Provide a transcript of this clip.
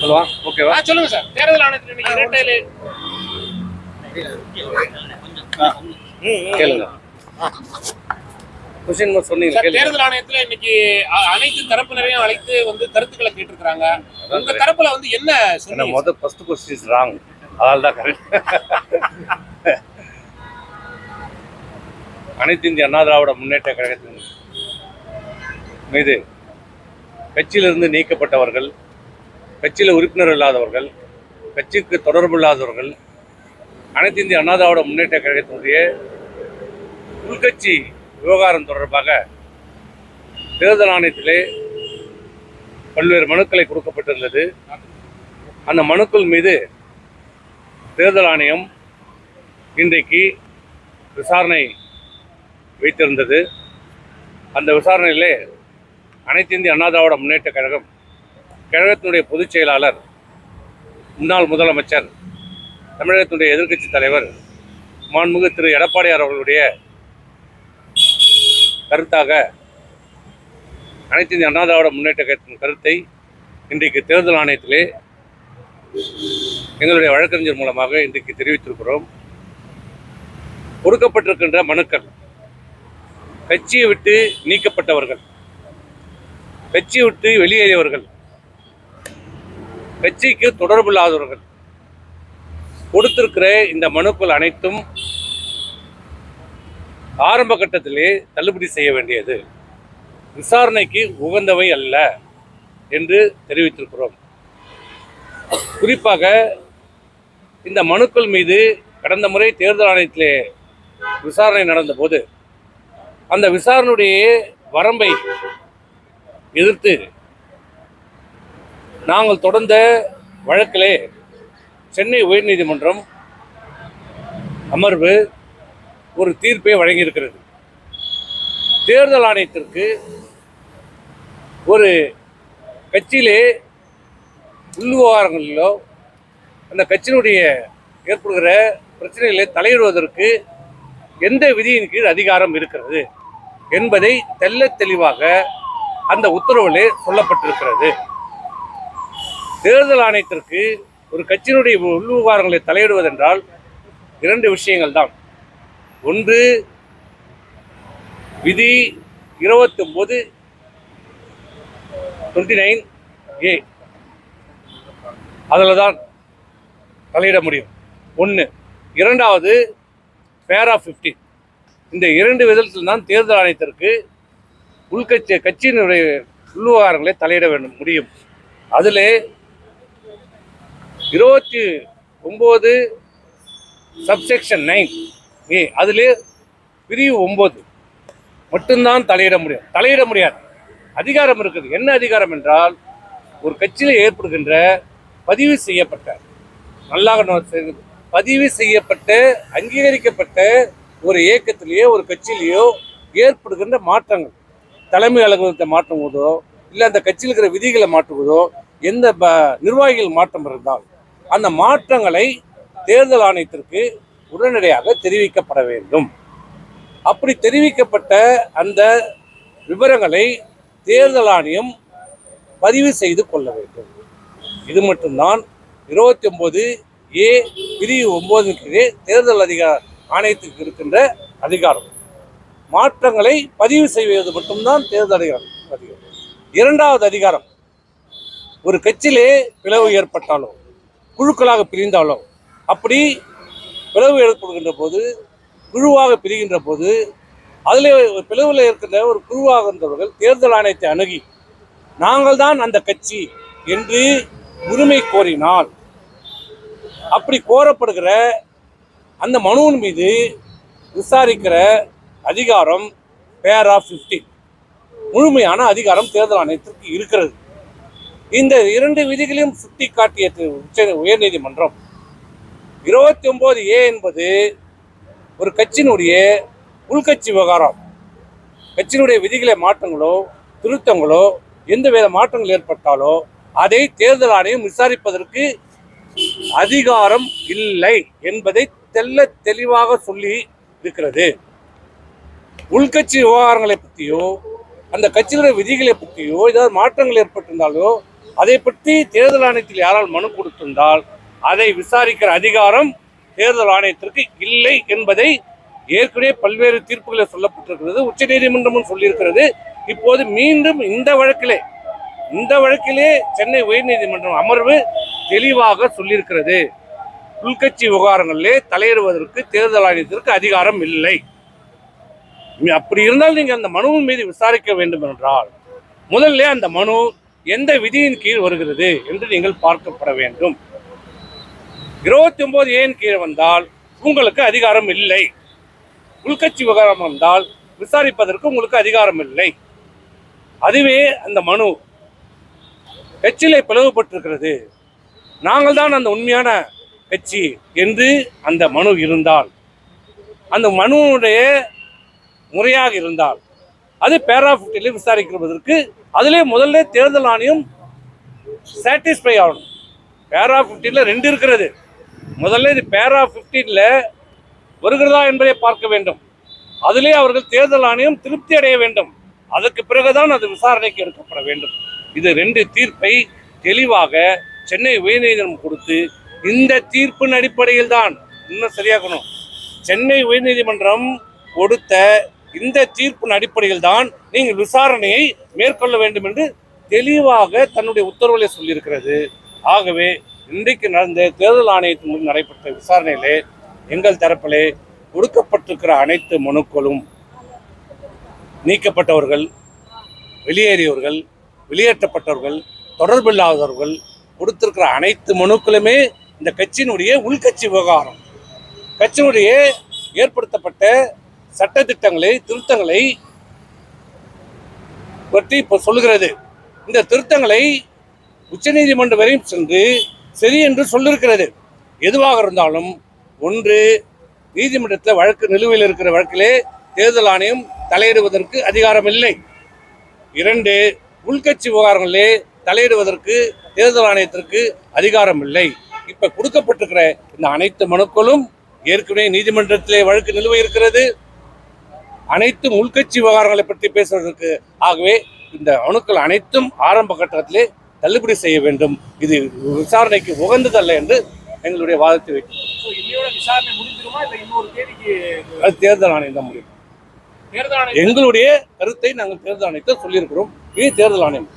சொல்லுவா ஓகேவா சொல்லுங்க சார். தேர்தல் ஆணையத்தில் இரட்டையில கேளுங்க. கொஸ்டின் சொன்னீங்க தேர்தல் ஆணையத்துல இன்னைக்கு அனைத்து தரப்பினரையும் அழைத்து வந்து கருத்துக்களை கேட்டிருக்காங்க உங்க தரப்புல வந்து என்ன என்ன சொன்னீங்க? மொதல் ஃபர்ஸ்ட் கொஸ்டின் இஸ் ராங் அதால் தான் கரெக்ட் அனைத்து இந்திய அண்ணா திராவிட முன்னேற்ற கழகத்தின் மீது கட்சியிலிருந்து நீக்கப்பட்டவர்கள் கட்சியில் உறுப்பினர் இல்லாதவர்கள் கட்சிக்கு தொடர்பு இல்லாதவர்கள் அனைத்து இந்திய அண்ணா திராவிட முன்னேற்ற கழகத்தினுடைய உள்கட்சி விவகாரம் தொடர்பாக தேர்தல் ஆணையத்திலே பல்வேறு மனுக்களை கொடுக்கப்பட்டிருந்தது. அந்த மனுக்கள் மீது தேர்தல் ஆணையம் இன்றைக்கு விசாரணை வைத்திருந்தது. அந்த விசாரணையிலே அனைத்து இந்திய அண்ணா திராவிட முன்னேற்ற கழகம் கழகத்தினுடைய பொதுச் செயலாளர் முன்னாள் முதலமைச்சர் தமிழகத்தினுடைய எதிர்க்கட்சி தலைவர் மாண்புமிகு திரு எடப்பாடியார் அவர்களுடைய கருத்தாக அனைத்து இந்திய அண்ணா திராவிட முன்னேற்ற கழகத்தின் கருத்தை இன்றைக்கு தேர்தல் ஆணையத்திலே எங்களுடைய வழக்கறிஞர் மூலமாக இன்றைக்கு தெரிவித்திருக்கிறோம். கொடுக்கப்பட்டிருக்கின்ற மனுக்கள் கட்சியை விட்டு நீக்கப்பட்டவர்கள் கட்சி விட்டு வெளியேறியவர்கள். கட்சிக்கு தொடர்பில்லாதவர்கள் கொடுத்திருக்கிற இந்த மனுக்கள் அனைத்தும் ஆரம்ப கட்டத்திலே தள்ளுபடி செய்ய வேண்டியது. விசாரணைக்கு உகந்தவை அல்ல என்று தெரிவித்திருக்கிறோம். குறிப்பாக இந்த மனுக்கள் மீது கடந்த முறை தேர்தல் ஆணையத்திலே விசாரணை நடந்தபோது அந்த விசாரணையுடைய வரம்பை எதிர்த்து நாங்கள் தொடர்ந்த வழக்கிலே சென்னை உயர்நீதிமன்றம் அமர்வு ஒரு தீர்ப்பை வழங்கியிருக்கிறது. தேர்தல் ஆணையத்திற்கு ஒரு கட்சியிலே உள்விவகாரங்களிலோ அந்த கட்சியினுடைய ஏற்படுகிற பிரச்சனைகளை தலையிடுவதற்கு எந்த விதியின் கீழ் அதிகாரம் இருக்கிறது என்பதை தெல்ல தெளிவாக அந்த உத்தரவிலே சொல்லப்பட்டிருக்கிறது. தேர்தல் ஆணையத்திற்கு ஒரு கட்சியினுடைய உள்விவகாரங்களை தலையிடுவதென்றால் இரண்டு விஷயங்கள் தான். ஒன்று விதி இருபத்தி ஒன்பது டுவெண்ட்டி நைன் ஏ அதில் தான் தலையிட முடியும். ஒன்று இரண்டாவது பேரா ஃபிஃப்டி இந்த இரண்டு விதத்தில் தான் தேர்தல் ஆணையத்திற்கு உள்கட்சி கட்சியினுடைய உள்விவகாரங்களை தலையிட வேண்டும் முடியும். அதில் இருபத்தி ஒம்பது சப்செக்ஷன் நைன் ஏ அதிலே பிரிவு ஒம்பது மட்டும்தான் தலையிட முடியும். தலையிட முடியாது. அதிகாரம் இருக்குது. என்ன அதிகாரம் என்றால் ஒரு கட்சியில் ஏற்படுகின்ற பதிவு செய்யப்பட்ட நல்லா பதிவு செய்யப்பட்ட அங்கீகரிக்கப்பட்ட ஒரு இயக்கத்திலேயோ ஒரு கட்சியிலேயோ ஏற்படுகின்ற மாற்றங்கள். தலைமை அலுவலகத்தை மாற்றுவதோ இல்லை அந்த கட்சியில் இருக்கிற விதிகளை மாற்றுவதோ எந்த ப- நிர்வாகிகள் மாற்றம் இருந்தால் அந்த மாற்றங்களை தேர்தல் ஆணையத்திற்கு உடனடியாக தெரிவிக்கப்பட வேண்டும். அப்படி தெரிவிக்கப்பட்ட அந்த விவரங்களை தேர்தல் ஆணையம் பதிவு செய்து கொள்ள வேண்டும். இது மட்டும்தான் இருபத்தி ஒம்பது ஏ பிரிவு ஒம்போதுக்கு கீழே தேர்தல் அதிகார ஆணையத்துக்கு இருக்கின்ற அதிகாரம். மாற்றங்களை பதிவு செய்வது மட்டும்தான் தேர்தல் அதிகாரம். அதிகாரம் இரண்டாவது அதிகாரம் ஒரு கட்சியிலே பிளவு ஏற்பட்டாலோ குழுக்களாக பிரிந்தாலோ அப்படி பிளவு ஏற்படுகின்ற போது குழுவாக பிரிகின்ற போது அதில் பிளவில் இருக்கின்ற ஒரு குழுவாக இருந்தவர்கள் தேர்தல் ஆணையத்தை அணுகி நாங்கள் தான் அந்த கட்சி என்று உரிமை கோரினால் அப்படி கோரப்படுகிற அந்த மனுவின் மீது விசாரிக்கிற அதிகாரம் பேர் ஆஃப் ஃபிஃப்டி முழுமையான அதிகாரம் தேர்தல் ஆணையத்திற்கு இருக்கிறது. இந்த இரண்டு விதிகளையும் சுட்டி காட்டிய உச்ச உயர்நீதிமன்றம் இருபத்தி ஒன்பது ஏ என்பது ஒரு கட்சியினுடைய உள்கட்சி விவகாரம். கட்சியினுடைய விதிகளை மாற்றங்களோ திருத்தங்களோ எந்த வித மாற்றங்கள் ஏற்பட்டாலோ அதை தேர்தல் ஆணையம் விசாரிப்பதற்கு அதிகாரம் இல்லை என்பதை தெல்ல தெளிவாக சொல்லி இருக்கிறது. உள்கட்சி விவகாரங்களை பற்றியோ அந்த கட்சியினுடைய விதிகளை பற்றியோ ஏதாவது மாற்றங்கள் ஏற்பட்டிருந்தாலோ அதை பற்றி தேர்தல் ஆணையத்தில் யாரால் மனு கொடுத்திருந்தால் அதை விசாரிக்கிற அதிகாரம் தேர்தல் ஆணையத்திற்கு இல்லை என்பதை ஏற்கனவே பல்வேறு தீர்ப்புகளில் சொல்லப்பட்டிருக்கிறது உச்சநீதிமன்றமும் சொல்லியிருக்கிறது. இப்போது மீண்டும் இந்த வழக்கிலே இந்த வழக்கிலே சென்னை உயர்நீதிமன்றம் அமர்வு தெளிவாக சொல்லியிருக்கிறது. உள்கட்சி விவகாரங்களிலே தலையிடுவதற்கு தேர்தல் ஆணையத்திற்கு அதிகாரம் இல்லை. அப்படி இருந்தால் நீங்கள் அந்த மனுவின் மீது விசாரிக்க வேண்டும் என்றால் முதல்ல அந்த மனு எந்த விதியின் கீழ் வருகிறது என்று நீங்கள் பார்க்கப்பட வேண்டும். இருபத்தி ஒன்பது ஏன் கீழே வந்தால் உங்களுக்கு அதிகாரம் இல்லை. உள்கட்சி விவகாரம் வந்தால் விசாரிப்பதற்கு உங்களுக்கு அதிகாரம் இல்லை. அதுவே அந்த மனு. கட்சியிலே பிளவுபட்டிருக்கிறது. நாங்கள் தான் அந்த உண்மையான கட்சி என்று அந்த மனு இருந்தால் அந்த மனுவுடைய முறையாக இருந்தால் அது பேராஃபிஃப்டிலே விசாரிக்கிறதற்கு அதிலே முதல்ல தேர்தல் ஆணையம் சாட்டிஸ்ஃபை ஆகணும். பேரா ஃபிஃப்டீனில் ரெண்டு இருக்கிறது. முதல்ல இது பேரா ஃபிஃப்டீனில் வருகிறதா என்பதை பார்க்க வேண்டும். அதிலே அவர்கள் தேர்தல் ஆணையம் திருப்தி அடைய வேண்டும். அதற்கு பிறகுதான் அது விசாரணைக்கு எடுக்கப்பட வேண்டும். இது ரெண்டு தீர்ப்பை தெளிவாக சென்னை உயர்நீதிமன்றம் கொடுத்து இந்த தீர்ப்பின் அடிப்படையில் தான் இன்னும் சரியாக்கணும் சென்னை உயர்நீதிமன்றம் கொடுத்த இந்த தீர்ப்பின் அடிப்படையில் தான் நீங்கள் விசாரணையை மேற்கொள்ள வேண்டும் என்று தெளிவாக தன்னுடைய உத்தரவுகளை சொல்லியிருக்கிறது. ஆகவே இன்றைக்கு நடந்த தேர்தல் ஆணையத்தின் முன் நடைபெற்ற விசாரணையிலே எங்கள் தரப்பிலே கொடுக்கப்பட்டிருக்கிற அனைத்து மனுக்களும் நீக்கப்பட்டவர்கள் வெளியேறியவர்கள் வெளியேற்றப்பட்டவர்கள் தொடர்பில்லாதவர்கள் கொடுத்திருக்கிற அனைத்து மனுக்களுமே இந்த கட்சியினுடைய உள்கட்சி விவகாரம். கட்சியினுடைய ஏற்படுத்தப்பட்ட சட்டத்திட்டங்களை திருத்தங்களை பற்றி இப்போ சொல்லுகிறது. இந்த திருத்தங்களை உச்சநீதிமன்றம் வரையும் சென்று சரி என்று சொல்லிருக்கிறது எதுவாக இருந்தாலும் ஒன்று நீதிமன்றத்தில் வழக்கு நிலுவையில் இருக்கிற வழக்கிலே தேர்தல் ஆணையம் தலையிடுவதற்கு அதிகாரம் இல்லை இரண்டு உள்கட்சி விவகாரங்களிலே தலையிடுவதற்கு தேர்தல் ஆணையத்திற்கு அதிகாரம் இல்லை இப்போ கொடுக்கப்பட்டிருக்கிற இந்த அனைத்து மனுக்களும் ஏற்கனவே நீதிமன்றத்திலே வழக்கு நிலுவை இருக்கிறது. அனைத்தும் உள்கட்சி விவகாரங்களை பற்றி பேசுவதற்கு ஆகவே இந்த மனுக்கள் அனைத்தும் ஆரம்ப கட்டத்திலே தள்ளுபடி செய்ய வேண்டும். இது விசாரணைக்கு உகந்ததல்ல என்று எங்களுடைய வாதத்தை வைக்கிறோம். தேர்தல் ஆணையம் தான் முடியும் எங்களுடைய கருத்தை நாங்கள் தேர்தல் ஆணையத்தை சொல்லியிருக்கிறோம். இது தேர்தல் ஆணையம்.